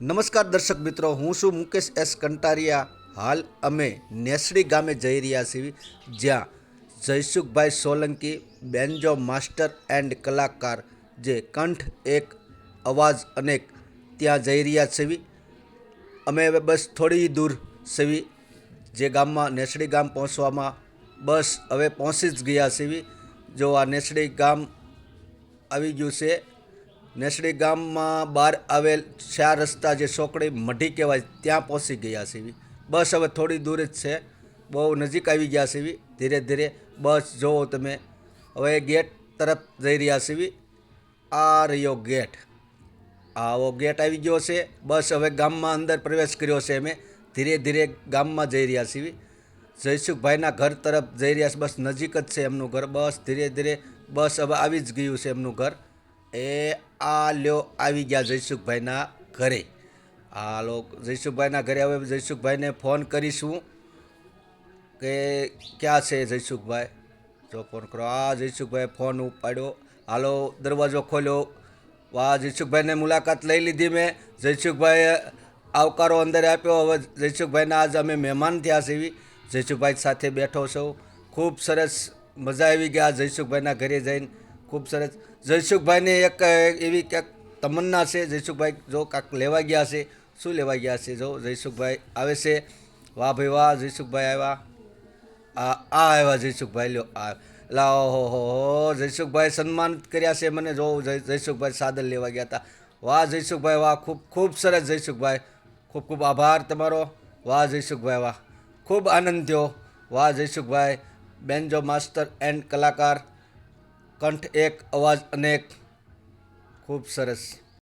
નમસ્કાર દર્શક મિત્રો, હું છું મુકેશ એસ કંટારિયા. હાલ અમે નેસડી ગામે જઈ રહ્યા છીએ, જ્યાં Jaysukhbhai Solanki, banjo master and કલાકાર, જે કંઠ, એક અવાજ અનેક ત્યાં જઈ રહ્યા છીએ. અમે હવે બસ થોડી દૂર છીએ, જે ગામમાં નેસડી ગામ પહોંચવામાં બસ હવે પહોંચી જ ગયા છીએ. જો આ નેસડી ગામ આવી ગયું છે નેસડી ગામમાં બહાર આવેલ ચાર રસ્તા જે સોકડી મઢી કહેવાય, ત્યાં પહોંચી ગયા છીએ બસ હવે થોડી દૂર જ છે. બહુ નજીક આવી ગયા છીએ ધીરે ધીરે બસ જોવો તમે. હવે ગેટ તરફ જઈ રહ્યા છીએ આ રહ્યો ગેટ. આવો ગેટ આવી ગયો છે. બસ હવે ગામમાં અંદર પ્રવેશ કર્યો છે અમે. ધીરે ધીરે ગામમાં જઈ રહ્યા છીએ જયસુખભાઈના ઘર તરફ જઈ રહ્યા છે. બસ નજીક જ છે એમનું ઘર. બસ ધીરે ધીરે બસ હવે આવી જ ગયું છે એમનું ઘર. એ આ લ્યો, આવી ગયા જયસુખભાઈના ઘરે. હાલો જયસુખભાઈના ઘરે હવે જયસુખભાઈને ફોન કરીશું કે ક્યાં છે જયસુખભાઈ? જો ફોન કરો. આ જયસુખભાઈ ફોન ઉપાડ્યો. હાલો, દરવાજો ખોલ્યો. વાહ જયસુખભાઈને મુલાકાત લઈ લીધી મેં. જયસુખભાઈએ આવકારો અંદર આપ્યો. હવે જયસુખભાઈના આજ અમે મહેમાન થયા છીએ જયસુખભાઈ સાથે બેઠો છું. ખૂબ સરસ મજા આવી ગયા જયસુખભાઈના ઘરે જઈને. ખૂબ સરસ. જયસુખભાઈને એક એવી ક્યાંક તમન્ના છે. જયસુખભાઈ જો કાંક લેવા ગયા છે, શું લેવા ગયા છે? જો જયસુખભાઈ આવે છે. વાહ ભાઈ વાહ, જયસુખભાઈ આવ્યા. આ આ આવ્યા જયસુખભાઈ. લ્યો, આ. લા ઓહો હો હો જયસુખભાઈ સન્માન કર્યા છે મને. જો જય, જયસુખભાઈ સાદર લેવા ગયા હતા. વાહ જયસુખભાઈ, વાહ. ખૂબ ખૂબ સરસ જયસુખભાઈ. ખૂબ ખૂબ આભાર તમારો. વાહ જયસુખભાઈ, વાહ. ખૂબ આનંદ થયો. વાહ જયસુખભાઈ બેન્જો માસ્ટર એન્ડ કલાકાર. કંઠ એક અવાજ અનેક. ખૂબ સરસ.